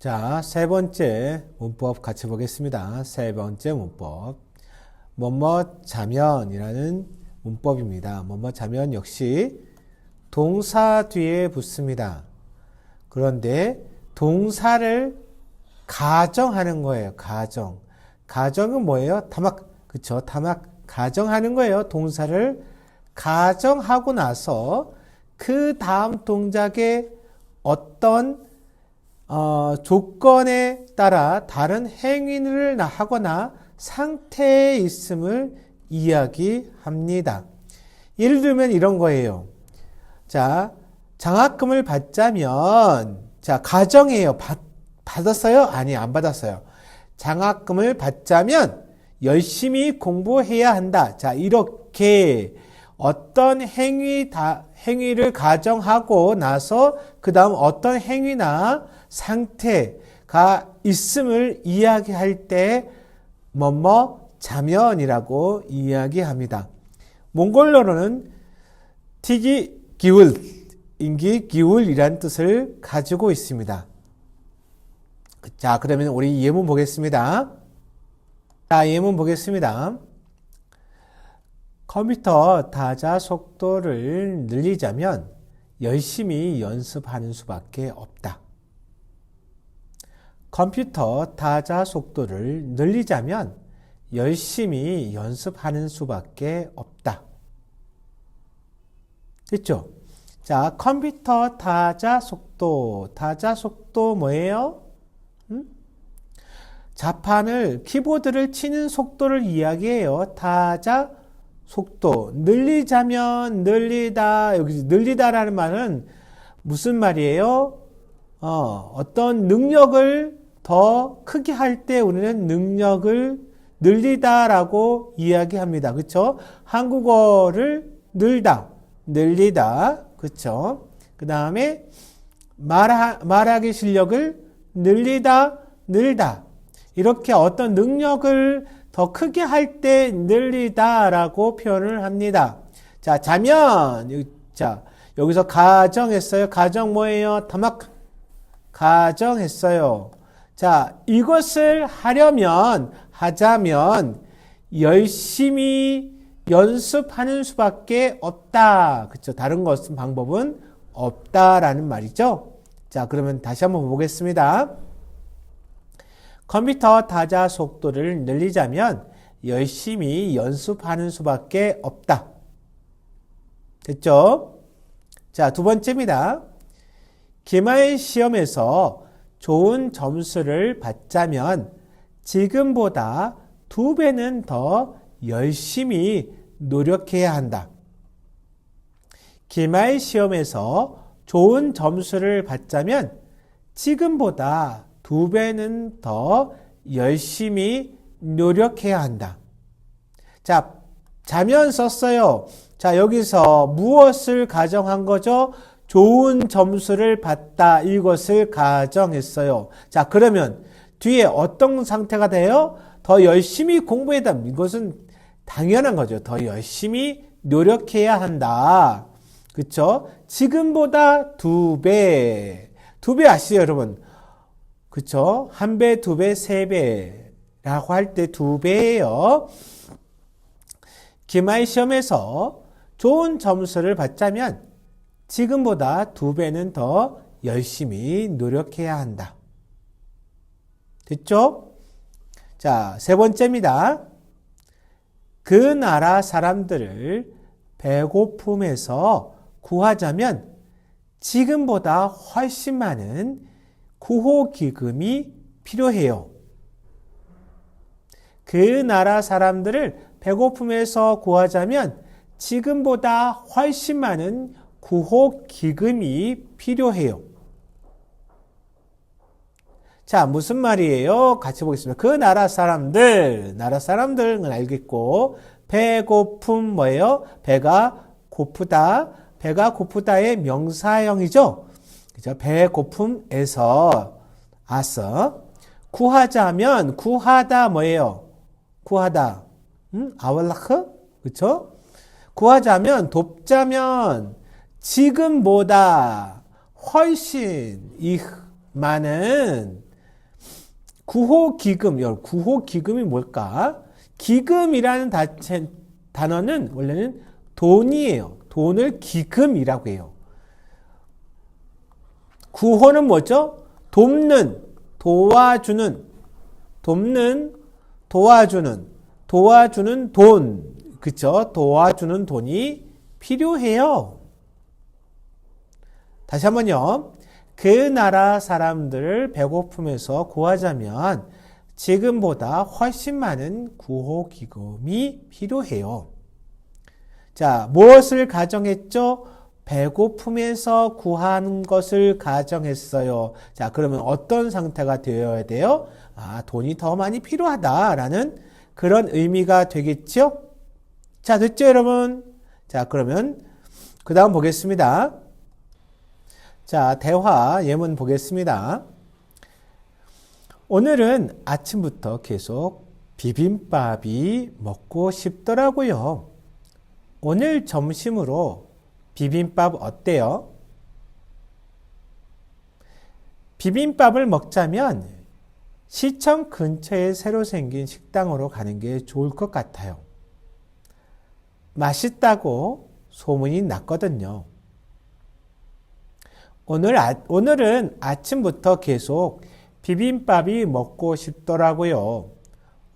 자, 세 번째 문법 같이 보겠습니다. 세 번째 문법. 뭐뭐 자면이라는 문법입니다. 뭐뭐 자면 역시 동사 뒤에 붙습니다. 그런데 동사를 가정하는 거예요. 가정. 가정은 뭐예요? 타막, 그쵸? 타막, 가정하는 거예요. 동사를 가정하고 나서 그 다음 동작에 어떤 어, 조건에 따라 다른 행위를 하거나 상태에 있음을 이야기합니다. 예를 들면 이런 거예요. 자, 장학금을 받자면, 자, 가정이에요. 받, 받았어요? 아니, 안 받았어요. 장학금을 받자면 열심히 공부해야 한다. 자, 이렇게 어떤 행위 다, 행위를 가정하고 나서 그 다음 어떤 행위나 상태가 있음을 이야기할 때 뭐뭐 자면이라고 이야기합니다. 몽골어로는 티기 기울, 인기 기울이란 뜻을 가지고 있습니다. 자, 그러면 우리 예문 보겠습니다. 자, 예문 보겠습니다. 컴퓨터 타자 속도를 늘리자면 열심히 연습하는 수밖에 없다. 컴퓨터 타자 속도를 늘리자면 열심히 연습하는 수밖에 없다. 됐죠? 자, 컴퓨터 타자 속도. 타자 속도 뭐예요? 음? 자판을, 키보드를 치는 속도를 이야기해요. 타자 속도. 늘리자면 늘리다. 여기 늘리다라는 말은 무슨 말이에요? 어, 어떤 능력을 더 크게 할 때 우리는 능력을 늘리다라고 이야기합니다. 그렇죠? 한국어를 늘다, 늘리다. 그렇죠? 그 다음에 말하, 말하기 실력을 늘리다, 늘다. 이렇게 어떤 능력을 더 크게 할 때 늘리다라고 표현을 합니다. 자, 자면 자, 여기서 가정했어요. 가정 뭐예요? 타막 가정했어요. 자, 이것을 하려면, 하자면, 열심히 연습하는 수밖에 없다. 그쵸. 다른 것은 방법은 없다라는 말이죠. 자, 그러면 다시 한번 보겠습니다. 컴퓨터 타자 속도를 늘리자면 열심히 연습하는 수밖에 없다. 됐죠? 자, 두 번째입니다. 기말 시험에서 좋은 점수를 받자면 지금보다 두 배는 더 열심히 노력해야 한다. 기말 시험에서 좋은 점수를 받자면 지금보다 두 배는 더 열심히 노력해야 한다. 자, 자면 썼어요. 자, 여기서 무엇을 가정한 거죠? 좋은 점수를 받다 이것을 가정했어요. 자, 그러면 뒤에 어떤 상태가 돼요? 더 열심히 공부해다. 이것은 당연한 거죠. 더 열심히 노력해야 한다. 그쵸? 지금보다 두 배. 두 배 아시죠, 여러분? 그쵸? 한 배, 두 배, 세 배라고 할 때 두 배예요. 기말 시험에서 좋은 점수를 받자면 지금보다 두 배는 더 열심히 노력해야 한다. 됐죠? 자, 세 번째입니다. 그 나라 사람들을 배고픔에서 구하자면 지금보다 훨씬 많은 구호기금이 필요해요. 그 나라 사람들을 배고픔에서 구하자면 지금보다 훨씬 많은 구호 기금이 필요해요. 자, 무슨 말이에요? 같이 보겠습니다. 그 나라 사람들, 나라 사람들은 알겠고, 배고픔 뭐예요? 배가 고프다. 배가 고프다의 명사형이죠? 그죠? 배고픔에서 아서 구하자면 구하다 뭐예요? 구하다. 음? 아월라크? 그쵸? 구하자면 돕자면 지금보다 훨씬 이 많은 구호 기금, 구호 기금이 뭘까? 기금이라는 다체, 단어는 원래는 돈이에요. 돈을 기금이라고 해요. 구호는 뭐죠? 돕는, 도와주는, 돕는, 도와주는, 도와주는 돈, 그쵸? 도와주는 돈이 필요해요. 다시 한번요. 그 나라 사람들을 배고픔에서 구하자면 지금보다 훨씬 많은 구호 기금이 필요해요. 자, 무엇을 가정했죠? 배고픔에서 구한 것을 가정했어요. 자, 그러면 어떤 상태가 되어야 돼요? 아, 돈이 더 많이 필요하다라는 그런 의미가 되겠죠? 자, 됐죠, 여러분? 자, 그러면 그 다음 보겠습니다. 자, 대화 예문 보겠습니다. 오늘은 아침부터 계속 비빔밥이 먹고 싶더라고요. 오늘 점심으로 비빔밥 어때요? 비빔밥을 먹자면 시청 근처에 새로 생긴 식당으로 가는 게 좋을 것 같아요. 맛있다고 소문이 났거든요. 오늘 아, 오늘은 아침부터 계속 비빔밥이 먹고 싶더라고요.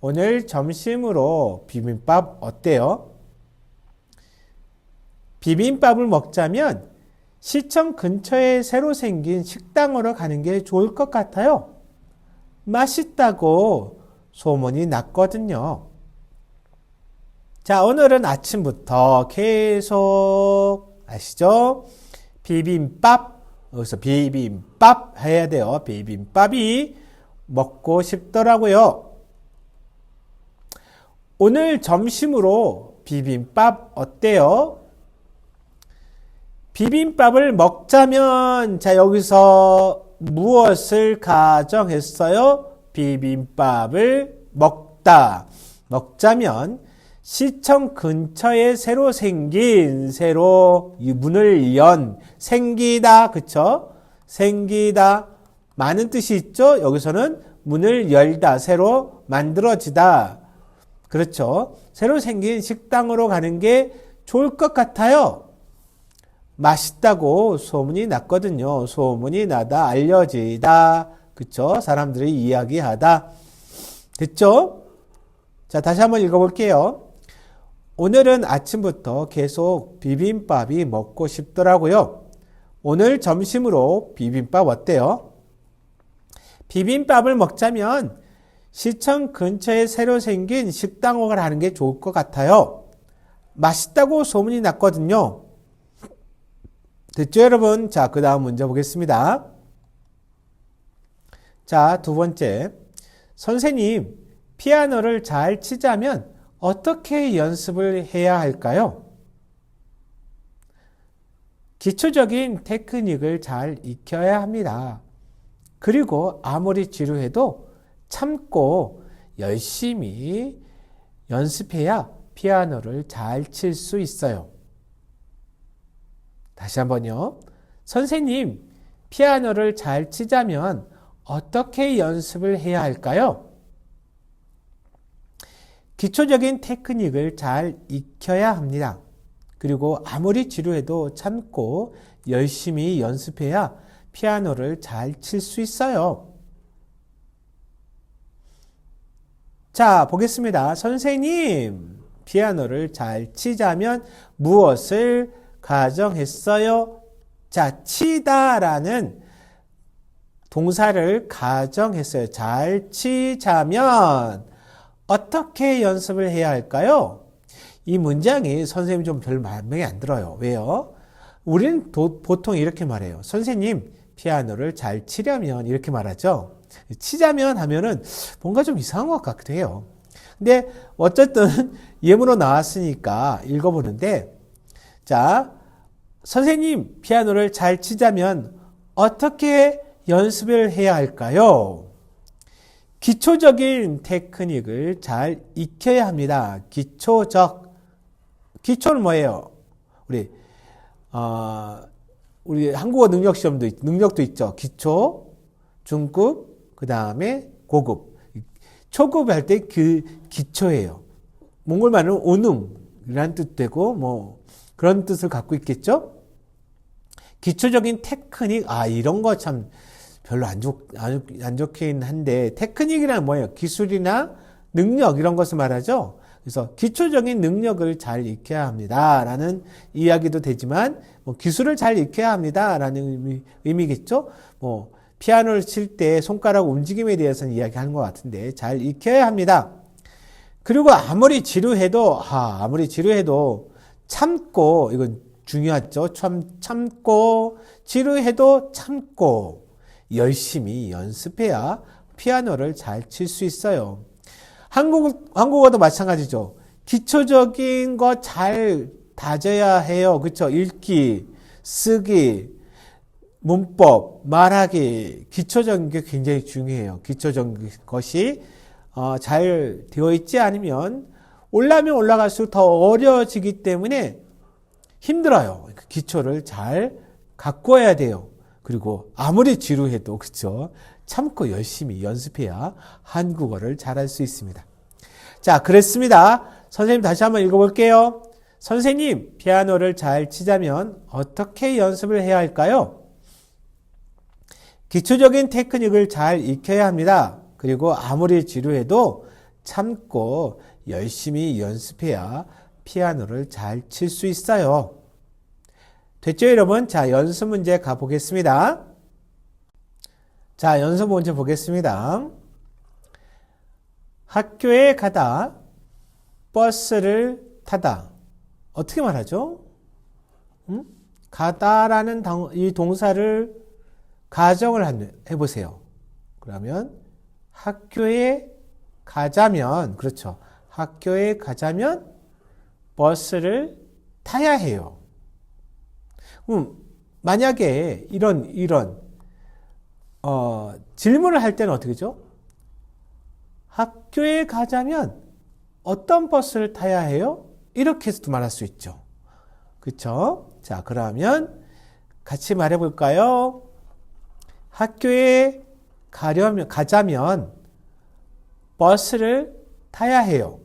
오늘 점심으로 비빔밥 어때요? 비빔밥을 먹자면 시청 근처에 새로 생긴 식당으로 가는 게 좋을 것 같아요. 맛있다고 소문이 났거든요. 자, 오늘은 아침부터 계속 아시죠? 비빔밥 여기서 비빔밥 해야 돼요. 비빔밥이 먹고 싶더라고요. 오늘 점심으로 비빔밥 어때요? 비빔밥을 먹자면 자 여기서 무엇을 가정했어요? 비빔밥을 먹다. 먹자면 시청 근처에 새로 생긴 새로 문을 연 생기다 그쵸? 생기다 많은 뜻이 있죠. 여기서는 문을 열다 새로 만들어지다 그렇죠. 새로 생긴 식당으로 가는 게 좋을 것 같아요. 맛있다고 소문이 났거든요. 소문이 나다, 알려지다. 그쵸? 사람들이 이야기하다. 됐죠? 자, 다시 한번 읽어볼게요. 오늘은 아침부터 계속 비빔밥이 먹고 싶더라고요. 오늘 점심으로 비빔밥 어때요? 비빔밥을 먹자면 시청 근처에 새로 생긴 식당을 가는 게 좋을 것 같아요. 맛있다고 소문이 났거든요. 됐죠, 여러분? 자, 그 다음 문제 보겠습니다. 자, 두 번째. 선생님, 피아노를 잘 치자면 어떻게 연습을 해야 할까요? 기초적인 테크닉을 잘 익혀야 합니다. 그리고 아무리 지루해도 참고 열심히 연습해야 피아노를 잘 칠 수 있어요. 다시 한번요. 선생님, 피아노를 잘 치자면 어떻게 연습을 해야 할까요? 기초적인 테크닉을 잘 익혀야 합니다. 그리고 아무리 지루해도 참고 열심히 연습해야 피아노를 잘 칠 수 있어요. 자, 보겠습니다. 선생님, 피아노를 잘 치자면 무엇을 가정했어요? 자, 치다라는 동사를 가정했어요. 잘 치자면 어떻게 연습을 해야 할까요? 이 문장이 선생님 좀 별 마음에 안 들어요. 왜요? 우리는 도, 보통 이렇게 말해요. 선생님, 피아노를 잘 치려면 이렇게 말하죠. 치자면 하면은 뭔가 좀 이상한 것 같기도 해요. 근데 어쨌든 예문으로 나왔으니까 읽어보는데 자, 선생님, 피아노를 잘 치자면 어떻게 연습을 해야 할까요? 기초적인 테크닉을 잘 익혀야 합니다. 기초적. 기초는 뭐예요? 우리, 어, 우리 한국어 능력 시험도, 능력도 있죠. 기초, 중급, 그 다음에 고급. 초급 할 때 그 기초예요. 몽골말은 오눔이라는 뜻 되고 뭐 그런 뜻을 갖고 있겠죠? 기초적인 테크닉, 아, 이런 거참 별로 안, 좋, 안, 안 좋긴 한데, 테크닉이란 뭐예요? 기술이나 능력, 이런 것을 말하죠? 그래서 기초적인 능력을 잘 익혀야 합니다. 라는 이야기도 되지만, 뭐 기술을 잘 익혀야 합니다. 라는 의미, 의미 겠죠? 뭐, 피아노를 칠 때 손가락 움직임에 대해서는 이야기하는 것 같은데, 잘 익혀야 합니다. 그리고 아무리 지루해도, 아, 아무리 지루해도 참고, 이건 중요하죠. 참, 참고, 지루해도 참고, 열심히 연습해야 피아노를 잘 칠 수 있어요. 한국, 한국어도 마찬가지죠. 기초적인 거 잘 다져야 해요. 그쵸? 읽기, 쓰기, 문법, 말하기, 기초적인 게 굉장히 중요해요. 기초적인 것이 어, 잘 되어 있지 않으면 올라면 올라갈수록 더 어려워지기 때문에 힘들어요. 그 기초를 잘 갖고 와야 돼요. 그리고 아무리 지루해도 그쵸 참고 열심히 연습해야 한국어를 잘할 수 있습니다. 자, 그랬습니다. 선생님 다시 한번 읽어볼게요. 선생님, 피아노를 잘 치자면 어떻게 연습을 해야 할까요? 기초적인 테크닉을 잘 익혀야 합니다. 그리고 아무리 지루해도 참고 열심히 연습해야 피아노를 잘 칠 수 있어요. 됐죠, 여러분? 자, 연습 문제 가보겠습니다. 자, 연습 문제 보겠습니다. 학교에 가다, 버스를 타다. 어떻게 말하죠? 음? 가다라는 이 동사를 가정을 해보세요. 그러면 학교에 가자면, 그렇죠. 학교에 가자면 버스를 타야 해요. 음, 만약에 이런, 이런, 어, 질문을 할 때는 어떻게 죠? 학교에 가자면 어떤 버스를 타야 해요? 이렇게 해서도 말할 수 있죠. 그쵸? 자, 그러면 같이 말해 볼까요? 학교에 가려면, 가자면 버스를 타야 해요.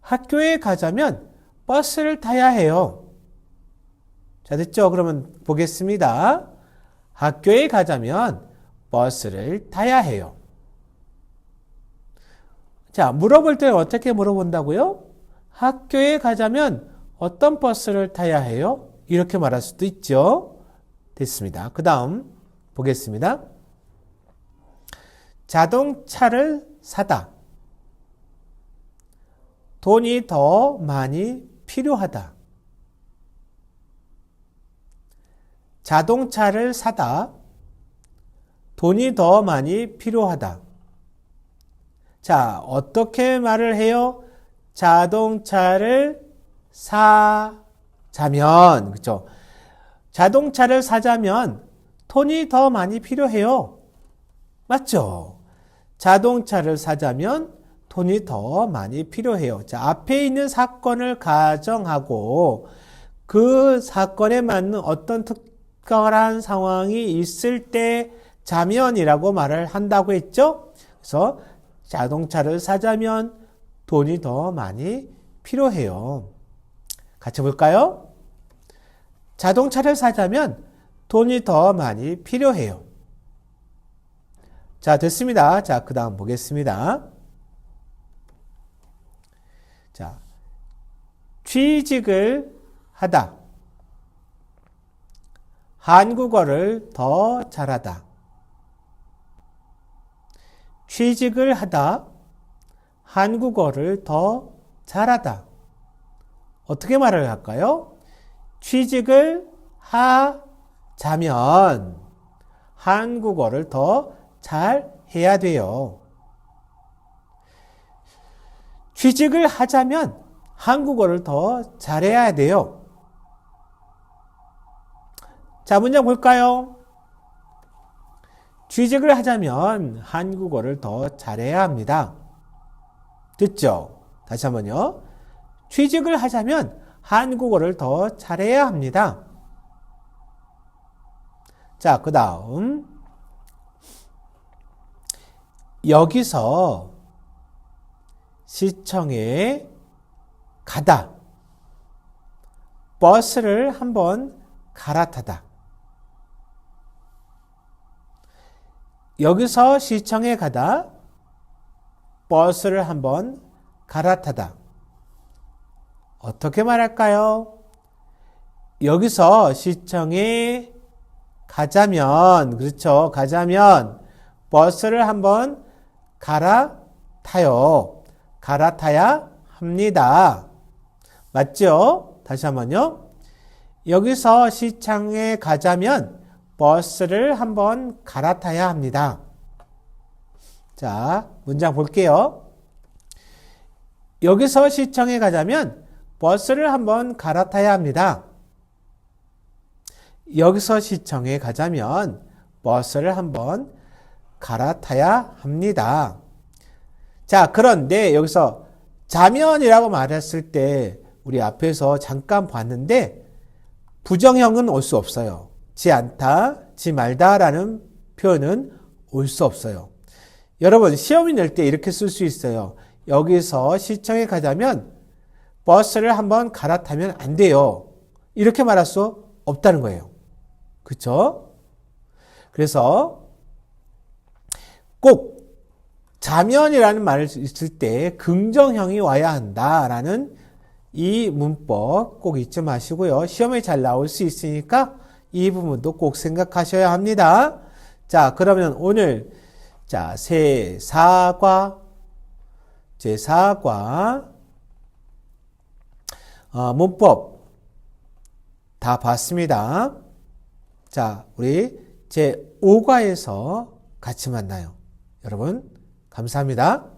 학교에 가자면 버스를 타야 해요. 자, 됐죠? 그러면 보겠습니다. 학교에 가자면 버스를 타야 해요. 자, 물어볼 때 어떻게 물어본다고요? 학교에 가자면 어떤 버스를 타야 해요? 이렇게 말할 수도 있죠. 됐습니다. 그 다음 보겠습니다. 자동차를 사다. 돈이 더 많이 필요하다. 자동차를 사다. 돈이 더 많이 필요하다. 자, 어떻게 말을 해요? 자동차를 사자면, 그죠? 자동차를 사자면 돈이 더 많이 필요해요. 맞죠? 자동차를 사자면 돈이 더 많이 필요해요. 자, 앞에 있는 사건을 가정하고 그 사건에 맞는 어떤 특별한 상황이 있을 때 자면이라고 말을 한다고 했죠? 그래서 자동차를 사자면 돈이 더 많이 필요해요. 같이 볼까요? 자동차를 사자면 돈이 더 많이 필요해요. 자, 됐습니다. 자, 그 다음 보겠습니다. 자, 취직을 하다. 한국어를 더 잘하다. 취직을 하다. 한국어를 더 잘하다. 어떻게 말을 할까요? 취직을 하자면 한국어를 더 잘 해야 돼요. 취직을 하자면 한국어를 더 잘해야 돼요. 자, 문장 볼까요? 취직을 하자면 한국어를 더 잘해야 합니다. 듣죠? 다시 한번요. 취직을 하자면 한국어를 더 잘해야 합니다. 자, 그 다음. 여기서 시청에 가다. 버스를 한번 갈아타다. 여기서 시청에 가다. 버스를 한번 갈아타다. 어떻게 말할까요? 여기서 시청에 가자면, 그렇죠. 가자면 버스를 한번 갈아타요. 갈아타야 합니다. 맞죠? 다시 한번요. 여기서 시청에 가자면 버스를 한번 갈아타야 합니다. 자, 문장 볼게요. 여기서 시청에 가자면 버스를 한번 갈아타야 합니다. 여기서 시청에 가자면 버스를 한번 갈아타야 합니다. 자, 그런데 여기서 자면이라고 말했을 때 우리 앞에서 잠깐 봤는데 부정형은 올 수 없어요. 지 않다, 지 말다라는 표현은 올 수 없어요. 여러분, 시험이 낼 때 이렇게 쓸 수 있어요. 여기서 시청에 가자면 버스를 한번 갈아타면 안 돼요. 이렇게 말할 수 없다는 거예요. 그쵸? 그래서 꼭 자면이라는 말을 있을 때 긍정형이 와야 한다라는 이 문법 꼭 잊지 마시고요. 시험에 잘 나올 수 있으니까 이 부분도 꼭 생각하셔야 합니다. 자, 그러면 오늘 자, 세, 사과, 제 사과, 어, 문법 다 봤습니다. 자, 우리 제 5과에서 같이 만나요. 여러분, 감사합니다.